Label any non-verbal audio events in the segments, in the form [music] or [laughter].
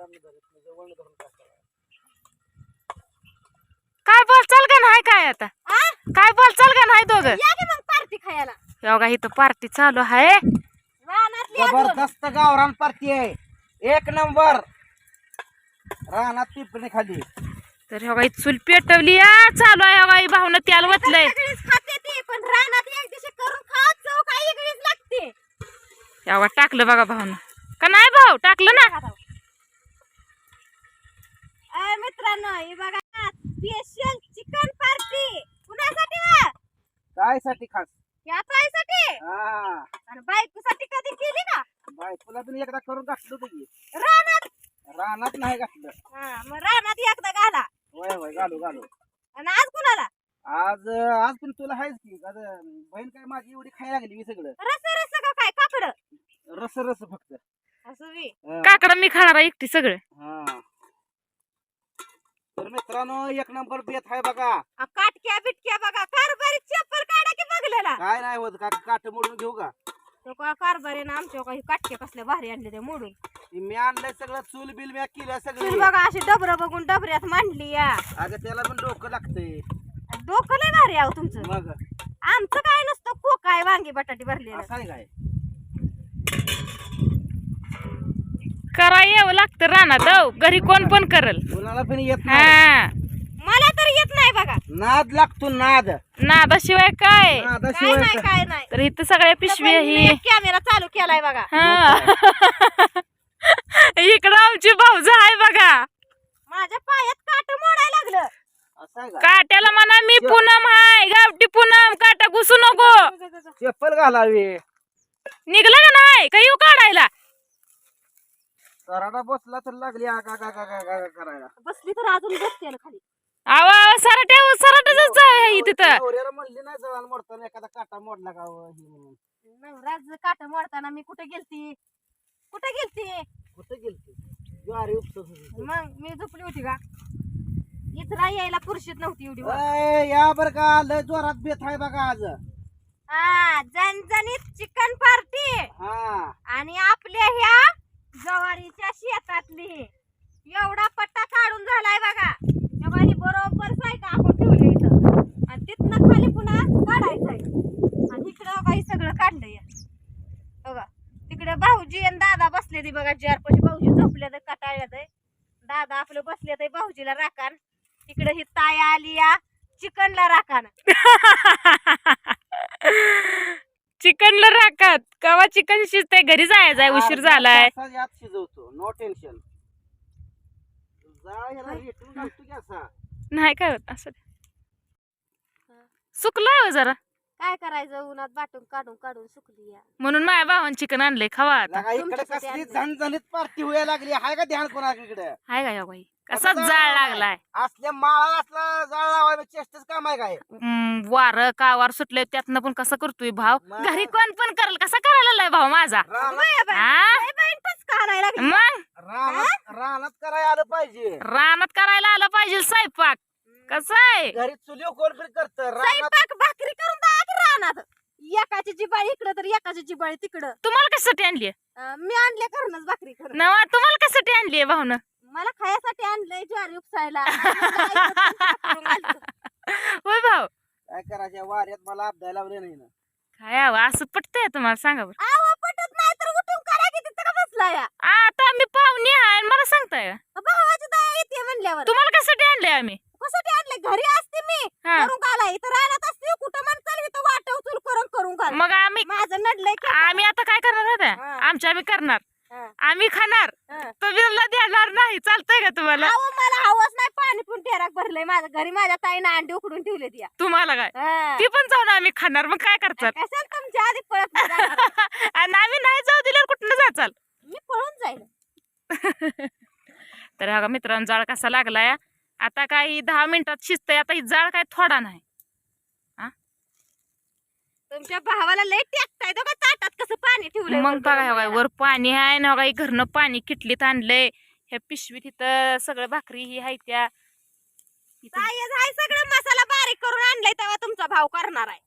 लांब धरत नाही जवळ धरून टाकायला काय बोलचाल का नाही काय आता? आ? काय बोलचाल का नाही दोघं. या की मग पार्टी खायला? योगा इथं पार्टी चालू आहे. रानातली. जबरदस्त गावरान पार्टी आहे. एक नंबर. रानात पिंपणी खाली. तर योगा इथं चूल पेटवली या चालू आहे योगा भाऊन त्याला वतलंय. सगळीच खाते ती पण रानात एक दिवशी करून खा चव काही वेगळीच लागते. योगा टाकलं बघा भाऊन का नाही भाऊ टाकलं ना? मित्रांनो हे बघा स्पेशल चिकन पार्टी कुणासाठी वा? काय साठी खास? या ताईसाठी? हा. आणि बायकोसाठी कधी केली का बायकोला पण एकदा करून घातलं की. रानात. रानात नाही घातलं. हा मग रानात एकदा घाला. वय वय घालू घालू. आणि आज कुणाला? आज आज पण तुला आहेच की. आज बहीण काय माझी एवढी खायला लागली मी सगळं. रस रस का काय? काकड रस रस फक्त. असं बी. हा. काकडं मी खाणार आहे एकटी सगळं. हा. मित्रांनो एक नंबर बेत आहे बघा. आ, काटक्या बिटक्या बघा कारभारी चप्पल काढा की बघलेला? काय नाही होत का काट मोडून घेऊ का? तो का कारभारी ना आमच्या काही काटके कसले भारी आणले ते मोडून? हे मी आणलंय सगळं चूल बिल मी केलं तुम्ही सगळं बघा अशी डबर बघून डबऱ्यात मांडली या. अगं त्याला पण डोकं लागतंय. डोकं लय भारी आहो तुमचं. मग? आमचं काय नसतं कोकाय वांगी बटाटी भरलेलं. असं आहे काय? करा यावं लागतं रानात हो घरी कोण पण करल. कोणाला पण येत नाही. हा मला तर येत नाही बघा. नाद लागतो नाद. नादाशिवाय काय? काय नादाशिवाय नाही काय- काय नाही. तर इथं सगळ्या पिशवी ही कॅमेरा चालू केलाय बघा. हा. [laughs] इकडं आमची भाऊज आहे बघा. माझ्या पायात काट मोडायला लागलं. असं आहे का? काट्याला म्हणा मी पूनम हाय गावठी पूनम काटा घुसू नको. चप्पल घालावी. निघलं का नाही? का येऊ काढायला? कराडा बसला तर लागली आगा गा गा गा गा गा करायला. बसली तर अजून बसते ना खाली. आवा सराट्या सराट्याच आहे तिथं नवऱ्याला म्हणली नाही जळाल मोडताना एखादा काटा मोडला का हो, हे म्हणून. नवराज काट मोडताना मी कुठे गेलती? कुठे गेलती? कुठं गेलती? ज्वारी उपसत होती मग मी झोपली होती का? इथला यायला पुरुषीत नव्हती एवढी वर. ए, या बर का लय जोरात बेत आहे बघा आज. हा जनजणीत चिकन पार्टी. हा. आणि आपल्या ह्या जवारीच्या शेतातली. एवढा पट्टा काढून झालाय बघा. तेव्हा बरोबर सायका आपण ठेवली इथं. आणि तिथनं खाली पुन्हा काढायचंय आणि इकडं बाई सगळं काढलंय. बघा तिकडे भाऊजी आणि दादा बसले ते बघा चार भाऊजी झोपले तर कटाळ्यात दादा आपलं बसले तर भाऊजीला राखान तिकडे ही ताया आली या चिकनला राखान [laughs] चिकनला राखात. कवा चिकन शिजते घरी जायचंय उशीर झालाय. यात शिजवतो. नो टेन्शन जा याला रेटून घालतो की असा? नाही काय होत असं सुकलाय हो जरा. काय करायचं? उन्हात बाटून काढून काढून सुकली या. म्हणून माझ्या भावान चिकन आणलंय खावा आता. लगा इकडे कसली. झणझणीत पार्टी व्हायला लागली. हाय का ध्यान कोणाकडे? हाय का या बाई? कसा जाळ लागलाय? असल्या माळा असला जाळ लावायला चेष्टच काम आहे काय? हम्म, वारं कावार सुटलंय त्यातनं पण कसं करतोय भाव मग? घरी कोण पण करल कसा करायला भाव माझा? रानात हा? मग? रानात रानात करायला आलं पाहिजे. रानात करायला आलं पाहिजे स्वयंपाक. कसं आहे? घरी चुली कोण पण करत रानात स्वयंपाक भाकरी करून रानात. एकाची जिबाळी इकडं तर एकाची जिबाळी तिकडं. तुम्हाला कशासाठी आणली मी आणले करूनच भाकरी करून. नवा तुम्हाला कशासाठी आणली भाऊन? मला खायासाठी आणलंय ज्वारी उपसायला. [laughs] होय भाऊ. काय करायच्या वाऱ्यात मला अपदाय लावले नाही ना. काय असं पटतंय तुम्हाला? सांगा बरं. आवा पटत नाही तर उठून करा की तिथं का बसला या? आता मी पाहुणी आहे आणि मला सांगताय. का? भावाची दया येते म्हणल्यावर. तुम्हाला कशासाठी आणलंय आम्ही? कशासाठी आणले घरी असते मी हा. करून घाला इथं रानात असते कुठं म्हणताल इथं वाटव चूल करून करून घाल मग आम्ही माझं नडलंय की आम्ही आता काय करणार होत्या हा. आमच्या आम्ही करणार हा. आम्ही खाणार हा. तुम्ही मला देणार नाही का तुम्हाला? अहो मला हवस नाही. पाणी पण टेराक भरलंय माझं घरी. माझ्या ताईनं अंडी उकडून ठेवले ती. तुम्हाला काय? ती पण जाऊन आम्ही खाणार. मग काय करतात? कशाला तुमच्या आधी पळत जाणार? [laughs] आणि आम्ही नाही जाऊ दिल्यावर कुठं जाचाल? मी पळून जाईल. [laughs] तर हा मित्रांनो जाळ कसा लागलाय? आता काही दहा मिनिटात शिजतंय. आता ही जाळ काय थोडा नाही. तुमच्या भावाला लय टाकताय का ताटात कसं पाणी ठेवलंय मग बघा बघा. वर पाणी आहे ना बघा, हे घरनं पाणी किटलीत आणलंय. ह्या पिशवीत इथं सगळं भाकरी ही आहे त्या सगळं मसाला बारीक करून आणलाय तेव्हा तुमचा भाव करणार आहे.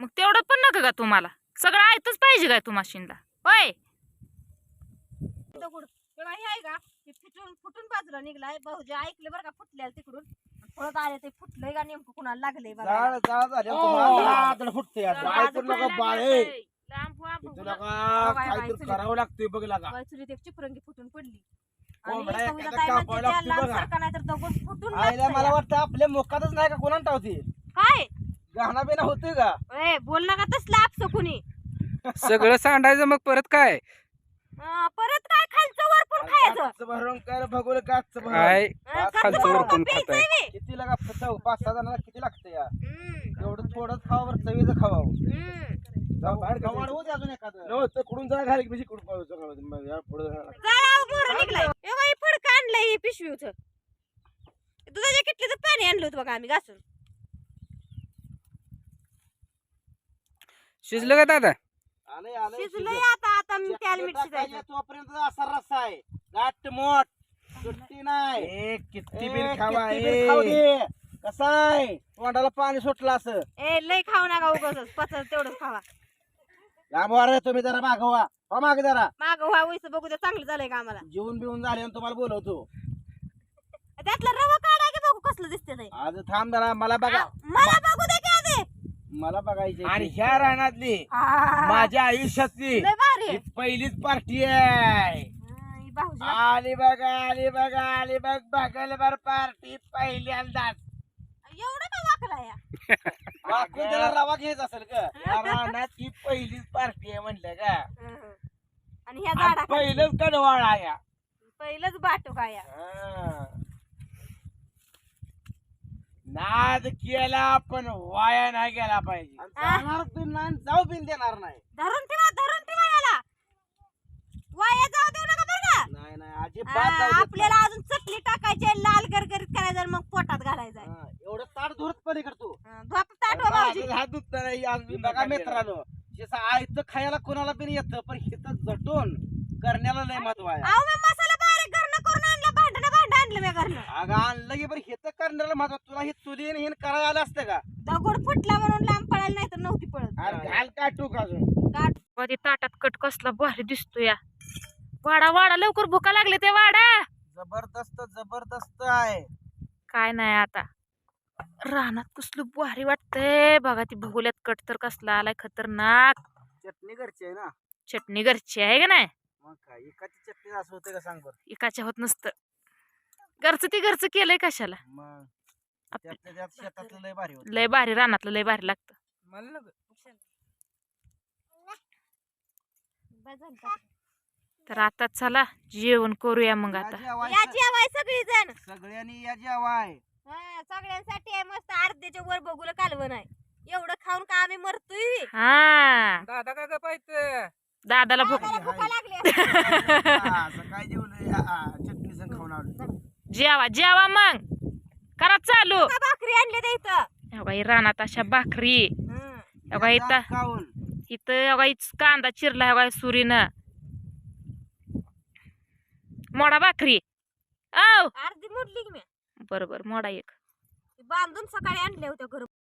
मग तेवढं पण नका का तुम्हाला? सगळं आयतच पाहिजे काय तुम्हाला शिंदा होय. हे आहे का? ते फुटून फुटून बाजूला निघलाय. भाऊजी ऐकलं बरं का फुटलेलं तिकडून. परत आले ते फुटलंय का नेमकं कुणाला लागलंय बघा. जाळ झाले फुटते नका बाळे लांब व्हा, बघू तुला नका. का बाय, बाय, काहीतरी चुलीत. करावं लागतंय बघ लागा. बाई चुलीत एक चिपरंगी फुटून पडली. कोंबड्या एक एखादा कविता ताई म्हणते कापायला त्या लागते लाल बघा. सारखा नाही तर दगड फुटून आईला लागतंय. मला वाटतं आपल्या मुखातच नाही का कोणा टावती काय? गहना बिना होतोय का? ए बोल नका तसलं आपसं कुणी? सगळं सांडायचं मग परत काय? अं, परत काय? खालचं वर पण खायचं. काच भरून काय भगोल काच भरून. काय अं, खालचं खालचं वर वर पण प्यायचंय खाताय. बे. किती लागा फसव पाच सहा जणांना किती लागतं या? हम्म, एवढं थोडं खावं बरं चवीचं खावावं हम्म. कुठून घाली फडकं आणलंय ही पिशवीच. दुधाच्या किटलीचं पाणी आणलं होतं बघा आम्ही घासून. शिजलं का दादा? शिजलंय आता आता मी त्याला मीठ शिजायचं तोपर्यंत असा रस्सा आहे. गाठ मोठ. सुट्टी नाही. ए, किती बिन खावा. कसं आहे तोंडाला पाणी सुटलं असं. ए लय खाऊ नका उगाच पचल तेवढंच खावा. आहे तुम्ही जरा मागवा हो माग जरा. माग व्हा वैस बघू दे चांगलं झालंय का आम्हाला? जेवून बिवून झाले आणि तुम्हाला बोलवतो. त्यातलं रवा काढा की बघू कसलं दिसते ते. आज थांब जरा मला बघा. आ, मला बघू दे की आधी. मला बघायचे आणि ह्या रानातली. माझ्या आयुष्यातली लय भारी ही आहे. पहिलीच पार्टी आहे. भाऊजी. आली बघा आली बघा आली बघ बघल बर पार्टी पहिल्यांदाच. एवढं वाकला या? [laughs] वाकून त्याला रवा घ्यायचा असेल का या रानात ही पहिलीच पार्टी आहे म्हणलं का हं. आणि ह्या आणि झाडा पहिलंच कडवाळ आहे. पहिलंच बाटू का या? हा. नाद केला पण वाया नाही गेला पाहिजे. आणि जाणार बिन नाही आणि जाऊ बिन देणार नाही. धरून ठेवा धरून ठेवा याला. वाया जाऊ देऊ नका बरं का. नाही नाही अजिबात जाऊ देत आपल्याला अजून चटणी टाकायची आहे, लाल गरगरीत करायचं आणि मग पोटात घालायचं आहे. नाही मी बघा मित्रांनो जसं आयतं खायला कोणाला बिन येतं पण हिथं झटून करण्याला लय महत्त्व आहे अहो मी मसाला बारीक घरनं करून आणला भांडणं भांड आणलं मी घरनं. अगं आणलं की बरं हिथं करण्याला महत्त्व तुला हे आणि हे करायला आलं असतं का? दगड फुटला म्हणून लांब पडायला नाही तर नव्हती पडत अरे घाल का टूक अजून ते ताटात कट कसला भारी दिसतो या. वाडा वाडा लवकर भुका लागले ते वाडा. जबरदस्त जबरदस्त आहे. काय नाही आता. रानात कसलं भारी वाटतंय. बघा ती भगुल्यात कट तर कसला आलाय खतरनाक. चटणी घरची आहे ना? चटणी घरची आहे का नाही? मग काय एकाची चटणी असं होते का सांग बरं? एकाच्या होत नसतं. घरचं ती घरचं केलंय कशाला? मग आप- त्यातल्या त्यात शेतातलं लय भारी होतं लय भारी रानातलं लय भारी लागतं. तर आता चला जेवण करूया मग या आता. जेवाय या जेवाय सगळी जण सगळ्यांनी या जेवाय. सगळ्यांसाठी आहे मस्त अर्ध्याच्या वर बघूला कालवण आहे. एवढं खाऊन का आम्ही मरतोय? हा. दादा पाहिजे दादाला भूक दादाला भुका लागली [laughs] हा, सकाळी जेवण चटणी संग खाऊन आलो. जेवा जेवा मग. करा चालू. भाकरी आणली ते इथं. बाई रानात अशा भाकरी. हं. बाई इथं खाऊन. इथं बाई कांदा चिरला बाई सुरीनं. मोडा भाकरी. औ. अर्धी मोडली की मी. बरोबर मोडा एक. बांधून सकाळी आणले होते घरून